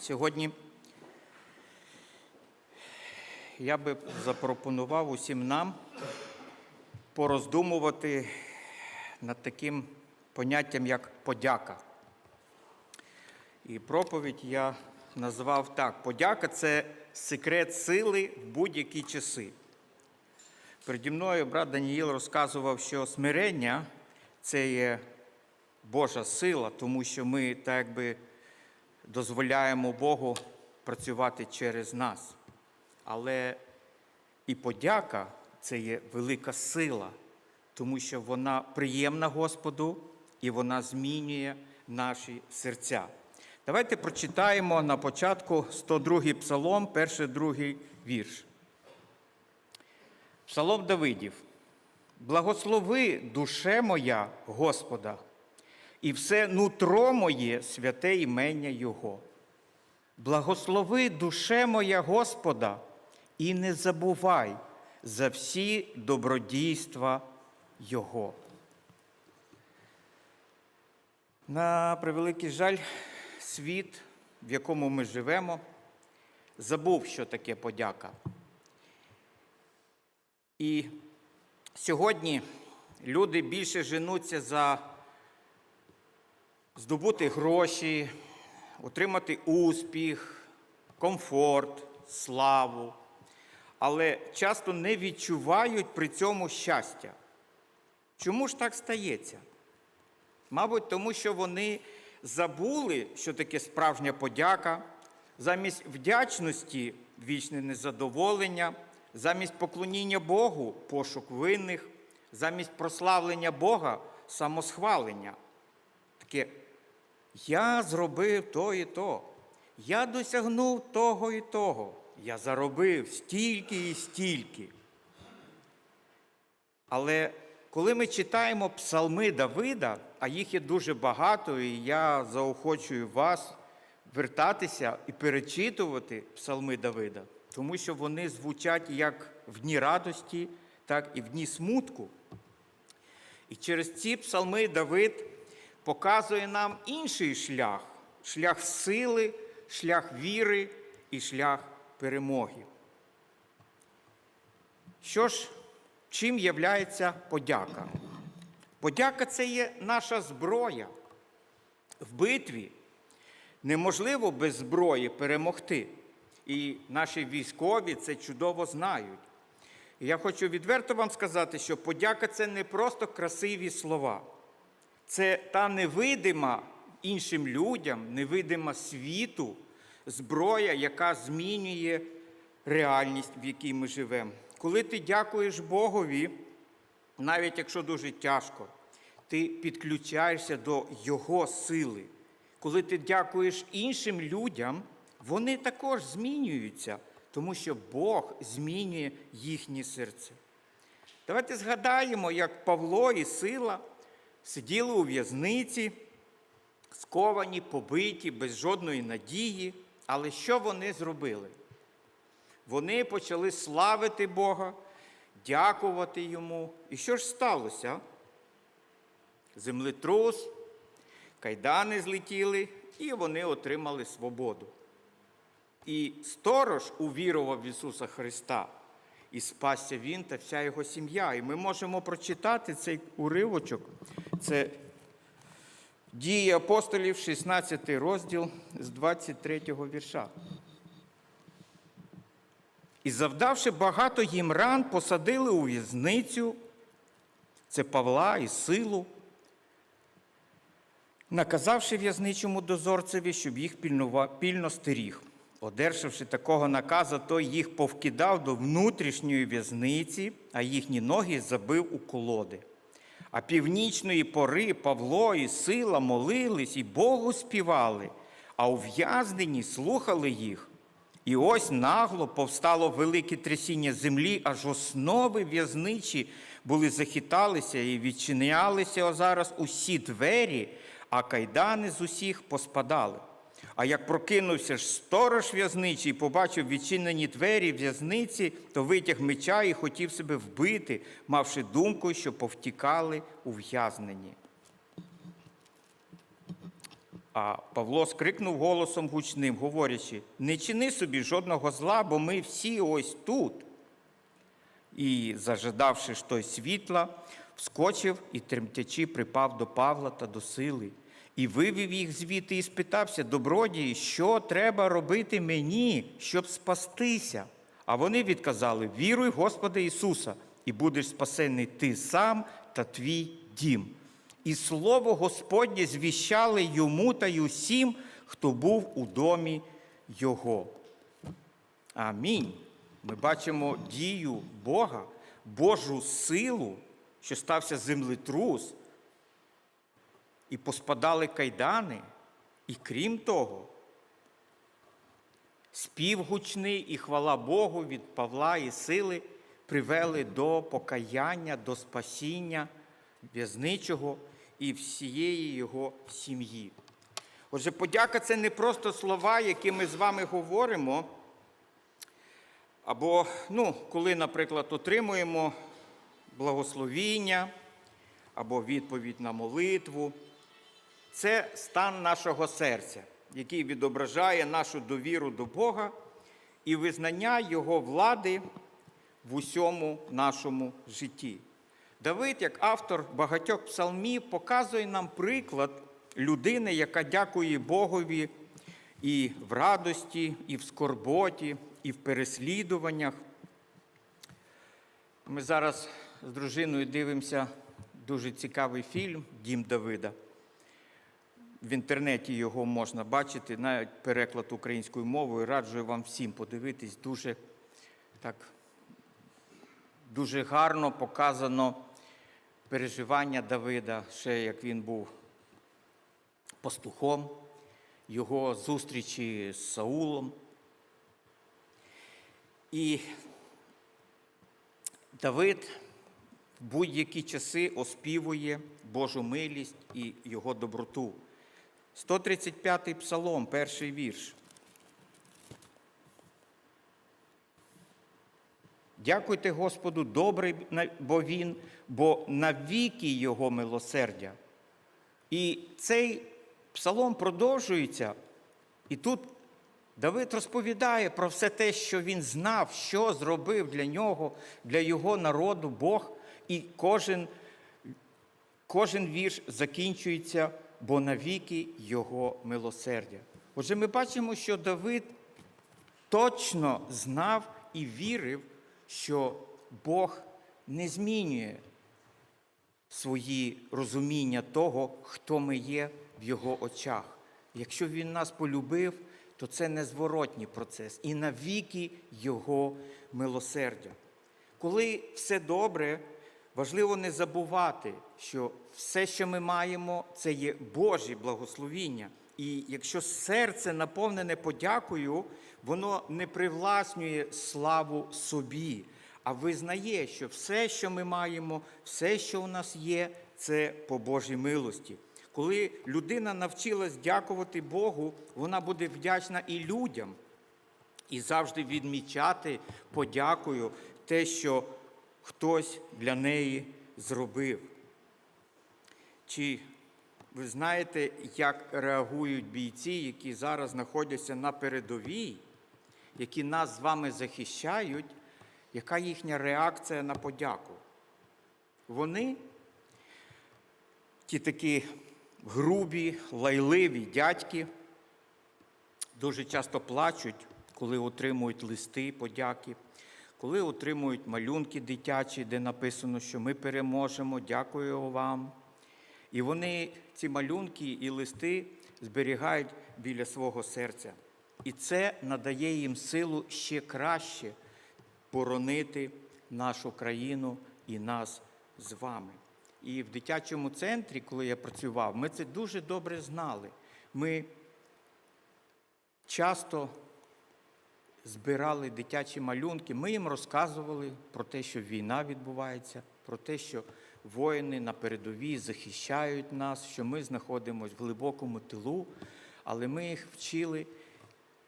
Сьогодні я би запропонував усім нам пороздумувати над таким поняттям, як подяка. І проповідь я назвав так: подяка це секрет сили в будь-які часи. Переді мною брат Даніїл розказував, що смирення це є Божа сила, тому що ми так якби дозволяємо Богу працювати через нас. Але і подяка це є велика сила, тому що вона приємна Господу і вона змінює наші серця. Давайте прочитаємо на початку 102 й псалом, перший другий вірш. Псалом Давидів. Благослови душе моя Господа, і все нутро моє святе імення Його. Благослови душе моя Господа, і не забувай за всі добродійства Його. На превеликий жаль, світ, в якому ми живемо, забув, що таке подяка. І сьогодні люди більше женуться за здобути гроші, отримати успіх, комфорт, славу, але часто не відчувають при цьому щастя. Чому ж так стається? Мабуть, тому що вони забули, що таке справжня подяка, замість вдячності вічне незадоволення, замість поклоніння Богу пошук винних, замість прославлення Бога самосхвалення. Таке я зробив то і то, я досягнув того і того, я заробив стільки і стільки. Але коли ми читаємо псалми Давида, а їх є дуже багато, і я заохочую вас вертатися і перечитувати псалми Давида, тому що вони звучать як в дні радості, так і в дні смутку. І через ці псалми Давид показує нам інший шлях шлях сили, шлях віри і шлях перемоги. Що ж, чим являється подяка? Подяка це є наша зброя. В битві неможливо без зброї перемогти. І наші військові це чудово знають. І я хочу відверто вам сказати, що подяка це не просто красиві слова, це та невидима іншим людям, невидима світу зброя, яка змінює реальність, в якій ми живемо. Коли ти дякуєш Богові, навіть якщо дуже тяжко, ти підключаєшся до Його сили. Коли ти дякуєш іншим людям, вони також змінюються, тому що Бог змінює їхні серця. Давайте згадаємо, як Павло і Сила сиділи у в'язниці, сковані, побиті, без жодної надії. Але що вони зробили? Вони почали славити Бога, дякувати Йому. І що ж сталося? Землетрус, кайдани злетіли, і вони отримали свободу. І сторож увірував в Ісуса Христа, і спасся Він та вся його сім'я. І ми можемо прочитати цей уривочок. Це дії апостолів, 16 розділ з 23 вірша. І завдавши багато їм ран, посадили у в'язницю, це Павла і силу, наказавши в'язничому дозорцеві, щоб їх пільно стеріг. Одержавши такого наказа, той їх повкидав до внутрішньої в'язниці, а їхні ноги забив у колоди. А північної пори Павло і сила молились і Богу співали, а ув'язнені слухали їх. І ось нагло повстало велике трясіння землі, аж основи в'язничі були захиталися і відчинялися зараз усі двері, а кайдани з усіх поспадали. А як прокинувся ж сторож в'язничий, побачив відчинені двері в'язниці, то витяг меча і хотів себе вбити, мавши думку, що повтікали ув'язнені. А Павло скрикнув голосом гучним, говорячи: не чини собі жодного зла, бо ми всі ось тут. І, зажадавши ж той світла, вскочив і тремтячи припав до Павла та до сили, і вивів їх звідти і спитався, добродії, що треба робити мені, щоб спастися? А вони відказали: Віруй в Господа Ісуса, і будеш спасений ти сам та твій дім. І слово Господнє звіщали йому та й усім, хто був у домі Його. Амінь. Ми бачимо дію Бога, Божу силу, що стався землетрус, і поспадали кайдани, і крім того, спів гучний і хвала Богу від Павла і сили привели до покаяння, до спасіння в'язничого і всієї його сім'ї. Отже, подяка це не просто слова, які ми з вами говоримо. Або, ну, коли, наприклад, отримуємо благословіння або відповідь на молитву, це стан нашого серця, який відображає нашу довіру до Бога і визнання Його влади в усьому нашому житті. Давид, як автор багатьох псалмів, показує нам приклад людини, яка дякує Богові і в радості, і в скорботі, і в переслідуваннях. Ми зараз з дружиною дивимося дуже цікавий фільм Дім Давида. В інтернеті його можна бачити, навіть переклад українською мовою. Раджу вам всім подивитись. Дуже так дуже гарно показано переживання Давида, ще як він був пастухом, його зустрічі з Саулом. І Давид в будь-які часи оспівує Божу милість і Його доброту. 135-й псалом, перший вірш. Дякуйте Господу, добрий бо Він, бо навіки Його милосердя. І цей псалом продовжується, і тут Давид розповідає про все те, що він знав, що зробив для нього, для його народу Бог, і кожен, кожен вірш закінчується, бо навіки Його милосердя. Отже, ми бачимо, що Давид точно знав і вірив, що Бог не змінює свої розуміння того, хто ми є в Його очах. Якщо Він нас полюбив, то це незворотній процес і навіки Його милосердя. Коли все добре, важливо не забувати, що все, що ми маємо, це є Божі благословіння. І якщо серце наповнене подякою, воно не привласнює славу собі, а визнає, що все, що ми маємо, все, що у нас є, це по Божій милості. Коли людина навчилась дякувати Богу, вона буде вдячна і людям, і завжди відмічати подякою те, що хтось для неї зробив. Чи ви знаєте, як реагують бійці, які зараз знаходяться на передовій, які нас з вами захищають, яка їхня реакція на подяку? Вони, ті такі грубі, лайливі дядьки, дуже часто плачуть, коли отримують листи подяки, коли отримують малюнки дитячі, де написано, що ми переможемо, дякую вам. І вони ці малюнки і листи зберігають біля свого серця. І це надає їм силу ще краще боронити нашу країну і нас з вами. І в дитячому центрі, коли я працював, ми це дуже добре знали. Ми часто збирали дитячі малюнки, ми їм розказували про те, що війна відбувається, про те, що воїни на передовій захищають нас, що ми знаходимося в глибокому тилу, але ми їх вчили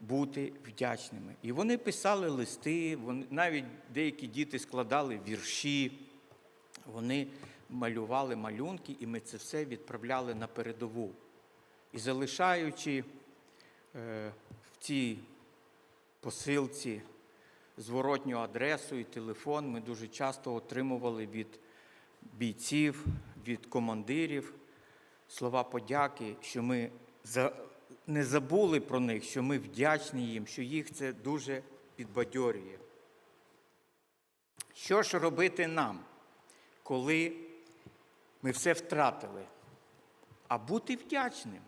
бути вдячними. І вони писали листи, вони, навіть деякі діти складали вірші, вони малювали малюнки, і ми це все відправляли на передову. І залишаючи е, в цій посилці зворотню адресу і телефон, ми дуже часто отримували від бійців, від командирів слова подяки, що ми не забули про них, що ми вдячні їм, що їх це дуже підбадьорює. Що ж робити нам, коли ми все втратили? А бути вдячним.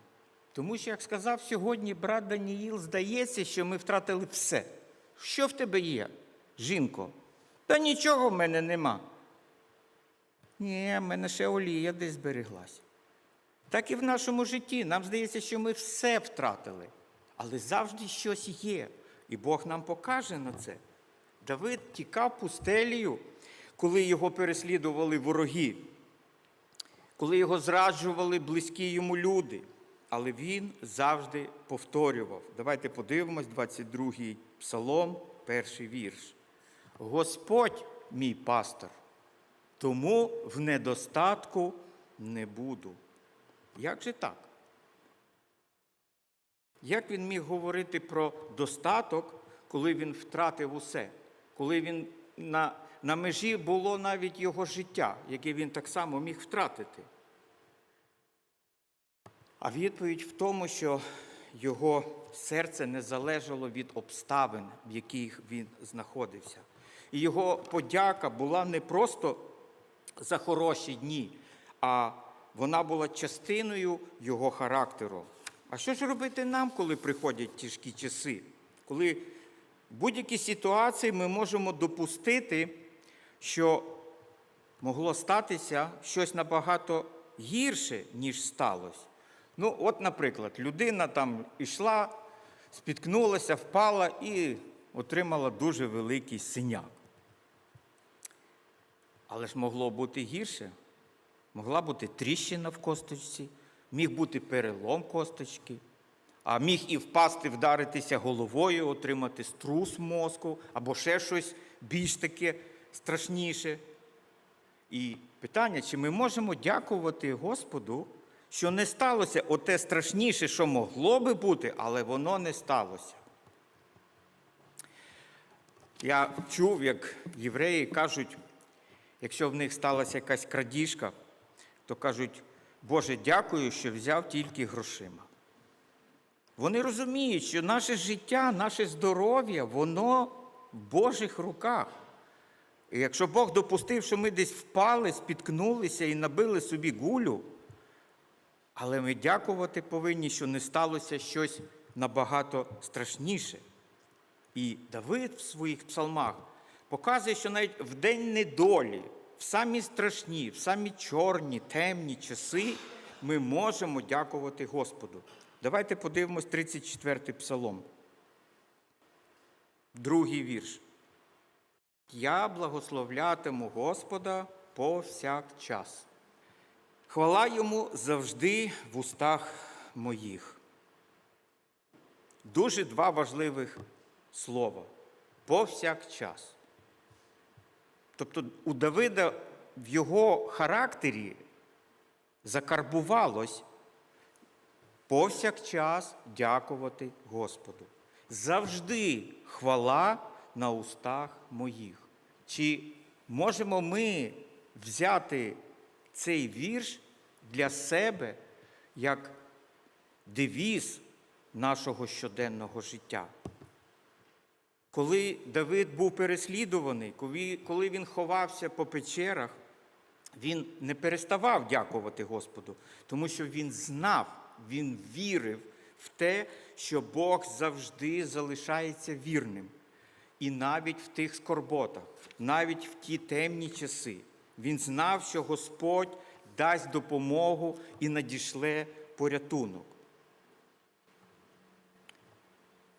Тому що, як сказав сьогодні брат Даніїл, здається, що ми втратили все. Що в тебе є, жінко? Та нічого в мене нема. Ні, в мене ще олія десь збереглась. Так і в нашому житті. Нам здається, що ми все втратили, але завжди щось є. І Бог нам покаже на це. Давид тікав пустелею, коли його переслідували вороги, коли його зраджували близькі йому люди. Але він завжди повторював. Давайте подивимось, 22-й псалом, перший вірш. Господь мій пастор, тому в недостатку не буду. Як же так? Як він міг говорити про достаток, коли він втратив усе, коли він на, на межі було навіть його життя, яке він так само міг втратити? А відповідь в тому, що його серце не залежало від обставин, в яких він знаходився. І його подяка була не просто за хороші дні, а вона була частиною його характеру. А що ж робити нам, коли приходять тяжкі часи? Коли в будь-якій ситуації ми можемо допустити, що могло статися щось набагато гірше, ніж сталося. Ну, от, наприклад, людина там йшла, спіткнулася, впала і отримала дуже великий синяк. Але ж могло бути гірше. Могла бути тріщина в косточці, міг бути перелом косточки, а міг і впасти, вдаритися головою, отримати струс мозку або ще щось більш таке страшніше. І питання, чи ми можемо дякувати Господу, що не сталося оте страшніше, що могло би бути, але воно не сталося. Я чув, як євреї кажуть, якщо в них сталася якась крадіжка, то кажуть, Боже, дякую, що взяв тільки грошима. Вони розуміють, що наше життя, наше здоров'я, воно в Божих руках. І якщо Бог допустив, що ми десь впали, спіткнулися і набили собі гулю, але ми дякувати повинні, що не сталося щось набагато страшніше. І Давид в своїх псалмах показує, що навіть в день недолі, в самі страшні, в самі чорні, темні часи ми можемо дякувати Господу. Давайте подивимось 34-й псалом. Другий вірш. Я благословлятиму Господа повсякчас. Хвала йому завжди в устах моїх. Дуже два важливих слова. Повсякчас. Тобто у Давида в його характері закарбувалось повсякчас дякувати Господу. Завжди хвала на устах моїх. Чи можемо ми взяти цей вірш для себе як девіз нашого щоденного життя? Коли Давид був переслідуваний, коли- він ховався по печерах, він не переставав дякувати Господу, тому що він знав, він вірив в те, що Бог завжди залишається вірним. І навіть в тих скорботах, навіть в ті темні часи, він знав, що Господь дасть допомогу і надішле порятунок.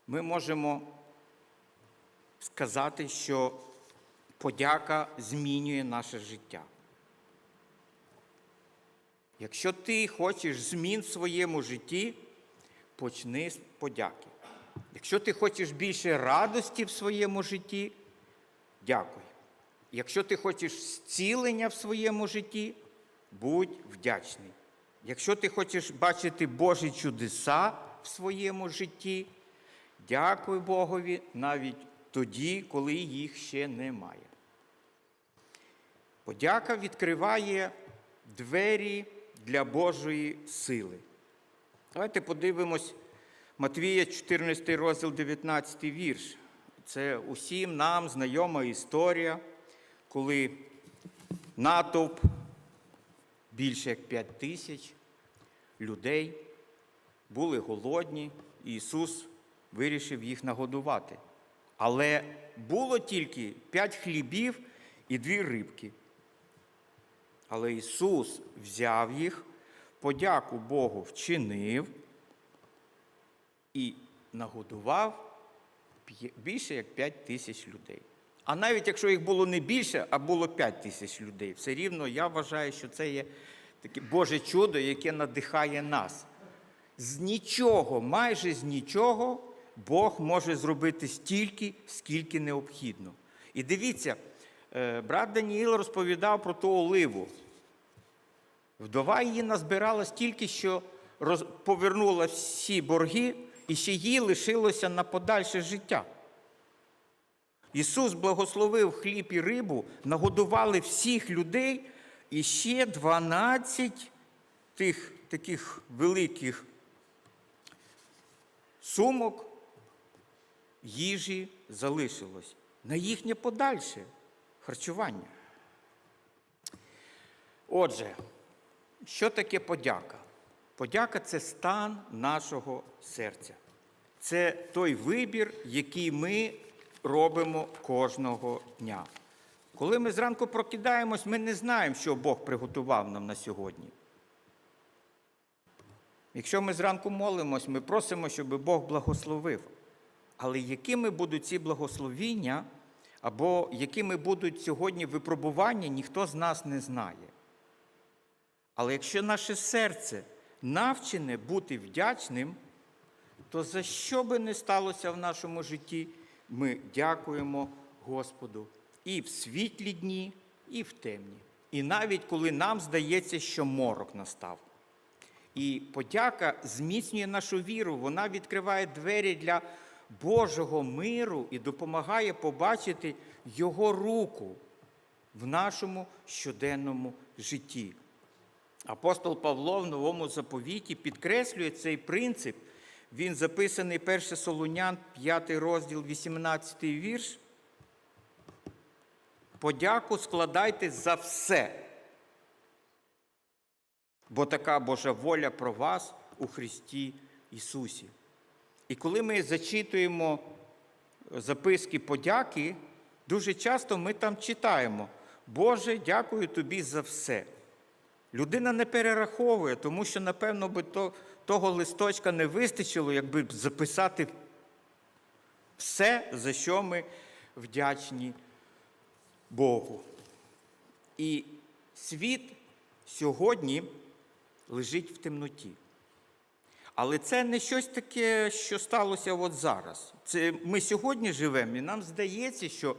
Ми можемо сказати, що подяка змінює наше життя. Якщо ти хочеш змін в своєму житті, почни з подяки. Якщо ти хочеш більше радості в своєму житті, дякуй. Якщо ти хочеш зцілення в своєму житті, будь вдячний. Якщо ти хочеш бачити Божі чудеса в своєму житті, дякуй Богові навіть тоді, коли їх ще немає. Подяка відкриває двері для Божої сили. Давайте подивимось Матвія, 14 розділ, 19 вірш. Це усім нам знайома історія, коли натовп більше як 5 тисяч людей були голодні, і Ісус вирішив їх нагодувати. Але було тільки п'ять хлібів і дві рибки. Але Ісус взяв їх, подяку Богу вчинив і нагодував більше як 5 тисяч людей. А навіть якщо їх було не більше, а було 5 тисяч людей, все рівно я вважаю, що це є таке Боже чудо, яке надихає нас. З нічого, майже з нічого, Бог може зробити стільки, скільки необхідно. І дивіться, е, брат Даніїл розповідав про ту оливу. Вдова її назбирала стільки, що повернула всі борги, і ще їй лишилося на подальше життя. Ісус благословив хліб і рибу, нагодували всіх людей, і ще 12 тих таких великих сумок їжі залишилось на їхнє подальше харчування. Отже, що таке подяка? Подяка це стан нашого серця. Це той вибір, який ми робимо кожного дня. Коли ми зранку прокидаємось, ми не знаємо, що Бог приготував нам на сьогодні. Якщо ми зранку молимось, ми просимо, щоб Бог благословив. Але якими будуть ці благословіння, або якими будуть сьогодні випробування, ніхто з нас не знає. Але якщо наше серце навчене бути вдячним, то за що би не сталося в нашому житті, ми дякуємо Господу і в світлі дні, і в темні. І навіть коли нам здається, що морок настав. І подяка зміцнює нашу віру, вона відкриває двері для Божого миру і допомагає побачити Його руку в нашому щоденному житті. Апостол Павло в новому заповіті підкреслює цей принцип. Він записаний 1 Солунян, 5 розділ, 18 вірш. Подяку складайте за все, бо така Божа воля про вас у Христі Ісусі. І коли ми зачитуємо записки подяки, дуже часто ми там читаємо: Боже, дякую тобі за все. Людина не перераховує, тому що, напевно, би то, того листочка не вистачило, якби записати все, за що ми вдячні Богу. І світ сьогодні лежить в темноті. Але це не щось таке, що сталося от зараз. Це ми сьогодні живемо, і нам здається, що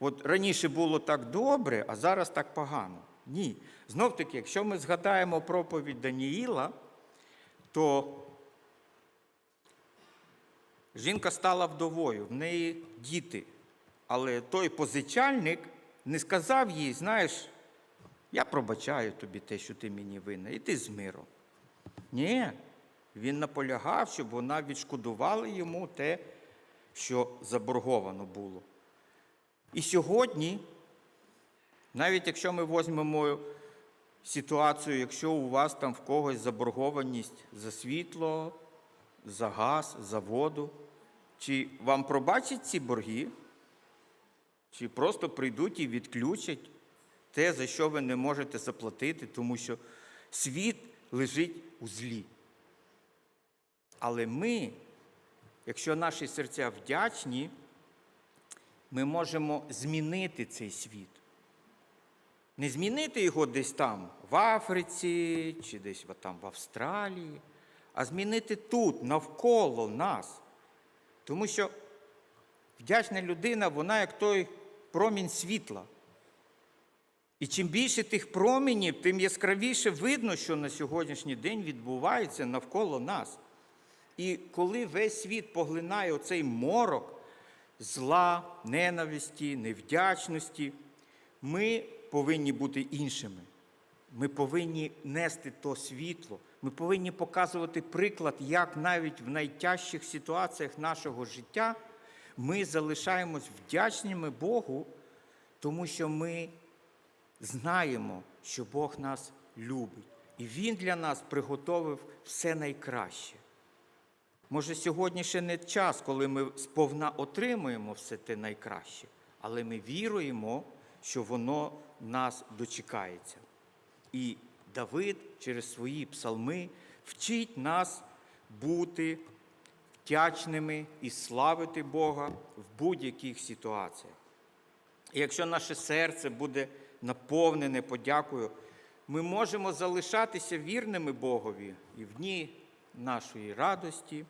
от раніше було так добре, а зараз так погано. Ні. Знов таки, якщо ми згадаємо проповідь Даніїла, то жінка стала вдовою, в неї діти. Але той позичальник не сказав їй, знаєш, я пробачаю тобі те, що ти мені винна, і ти з миром. Ні, він наполягав, щоб вона відшкодувала йому те, що заборговано було. І сьогодні, навіть якщо ми візьмемо ситуацію, якщо у вас там в когось заборгованість за світло, за газ, за воду, чи вам пробачать ці борги, чи просто прийдуть і відключать те, за що ви не можете заплатити, тому що світ лежить у злі. Але ми, якщо наші серця вдячні, ми можемо змінити цей світ. Не змінити його десь там, в Африці, чи десь там в Австралії, а змінити тут, навколо нас. Тому що вдячна людина, вона як той промінь світла. І чим більше тих променів, тим яскравіше видно, що на сьогоднішній день відбувається навколо нас. І коли весь світ поглинає оцей морок зла, ненависті, невдячності, ми повинні бути іншими. Ми повинні нести то світло. Ми повинні показувати приклад, як навіть в найтяжчих ситуаціях нашого життя ми залишаємось вдячними Богу, тому що ми знаємо, що Бог нас любить. І Він для нас приготовив все найкраще. Може, сьогодні ще не час, коли ми сповна отримуємо все те найкраще, але ми віруємо, що воно нас дочекається. І Давид через свої псалми вчить нас бути вдячними і славити Бога в будь-яких ситуаціях. І якщо наше серце буде наповнене подякою, ми можемо залишатися вірними Богові і в дні нашої радості,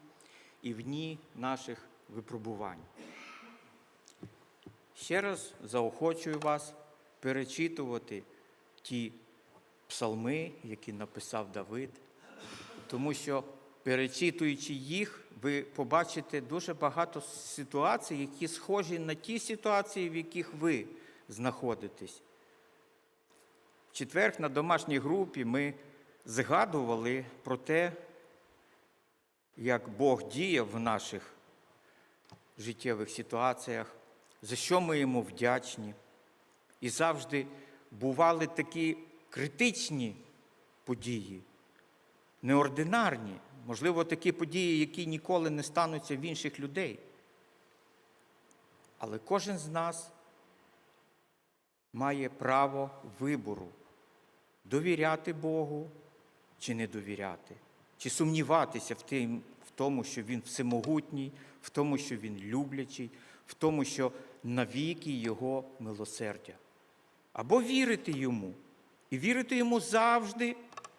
і в дні наших випробувань. Ще раз заохочую вас перечитувати ті псалми, які написав Давид, тому що, перечитуючи їх, ви побачите дуже багато ситуацій, які схожі на ті ситуації, в яких ви знаходитесь. В четвер на домашній групі ми згадували про те, як Бог діяв в наших життєвих ситуаціях, за що ми йому вдячні. І завжди бували такі критичні події, неординарні, можливо, такі події, які ніколи не стануться в інших людей. Але кожен з нас має право вибору довіряти Богу чи не довіряти, чи сумніватися в, тим, в тому, що Він всемогутній, в тому, що Він люблячий, в тому, що навіки Його милосердя. Або вірити йому. І вірити йому завжди,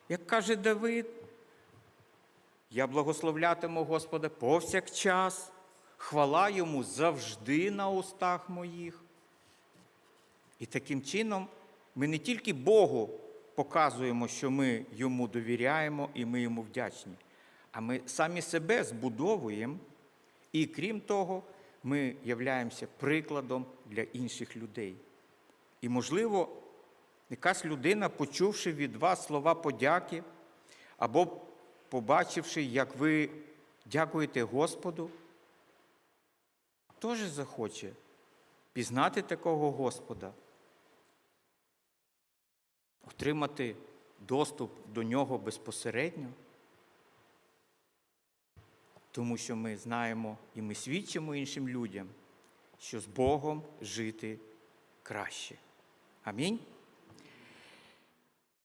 як каже Давид. Я благословлятиму Господа повсякчас, хвала йому завжди на устах моїх. І таким чином ми не тільки Богу показуємо, що ми йому довіряємо і ми йому вдячні, а ми самі себе збудовуємо, і крім того, ми являємося прикладом для інших людей. І, можливо, якась людина, почувши від вас слова подяки, або побачивши, як ви дякуєте Господу, теж захоче пізнати такого Господа, отримати доступ до нього безпосередньо, тому що ми знаємо і ми свідчимо іншим людям, що з Богом жити краще. Амінь.